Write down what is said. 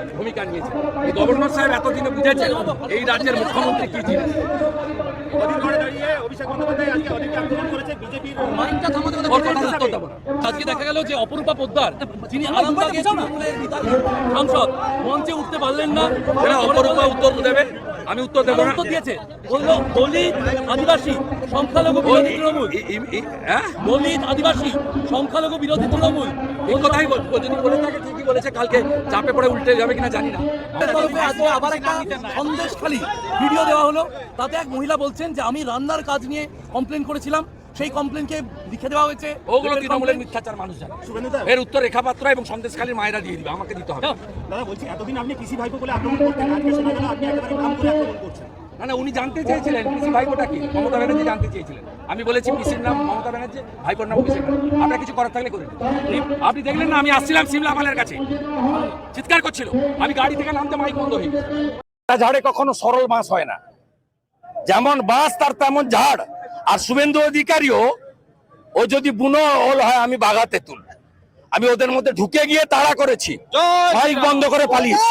ভূমিকা নিয়েছে। এই গভর্নর সাহেব এতদিনে বুঝেছেন এই রাজ্যের মুখ্যমন্ত্রী কি জিনিস কদিন ধরে দাঁড়িয়ে অভিষেক বন্দ্যোপাধ্যায় আজকে অনেকটা আক্রমণ করেছে বিজেপির ওর কথা উত্তর দেবো না। আজকে দেখা গেল যে অপরূপা পোদ্দার যিনি আরামবাগের সাংসদ মঞ্চে উঠতে পারলেন না। অপরূপা উত্তর দেবে। আমি উত্তর দেবো না। উত্তর দিয়েছে। বলল দলিত আদিবাসী সংখ্যালঘু বিরোধী তৃণমূল। হ্যাঁ? দলিত আদিবাসী সংখ্যালঘু বিরোধী তৃণমূল। এই কথাই বলব যদি বলে থাকে ঠিকই বলেছে কালকে চাপে পড়ে উল্টে যাবে কিনা জানি না। আজকে আবার একটা সন্দেশখালী ভিডিও দেওয়া হলো। তাতে এক মহিলা বলছেন যে আমি রান্নার কাজ নিয়ে কমপ্লেন করেছিলাম। সেই কমপ্লেনকে লিখে দেওয়া হয়েছে। ওগুলো তৃণমূলের মিথ্যাচার মানুষ জানে। এর উত্তর রেখাপাত্র এবং সন্দেশখালীর মায়েরা দিয়ে দিবে। আমাকে দিতে হবে। দাদা বলছি এতদিন আপনি কৃষি ভাইপো বলে আক্রমণ করতেন। আজকে শোনা গেল আপনি একেবারে নাম করে আক্রমণ করছেন। না না উনি জানতে চেয়েছিলেন পিসি ভাইপোটা কি? মমতা ব্যানার্জি জানতে চেয়েছিলেন। আমি বলেছি পিসির নাম মমতা ব্যানার্জি ভাইপোর নাম পিসির নাম। আপনার কিছু করার থাকলে করুন আপনি দেখলেন না আমি আসছিলাম সিমলা কাছে। চিৎকার করছিল। আমি গাড়ি থেকে নামতে মাইক বন্ধ হয়ে গেছে। ঝাড়ে কখনো সরল বাঁশ হয় না। যেমন বাঁশ তার তেমন ঝাড়। আর শুভেন্দু অধিকারীও ও যদি বুনো ওল হয় আমি বাগাতে তুল। আমি ওদের মধ্যে ঢুকে গিয়ে তাড়া করেছি। মাইক বন্ধ করে পালিয়েছি।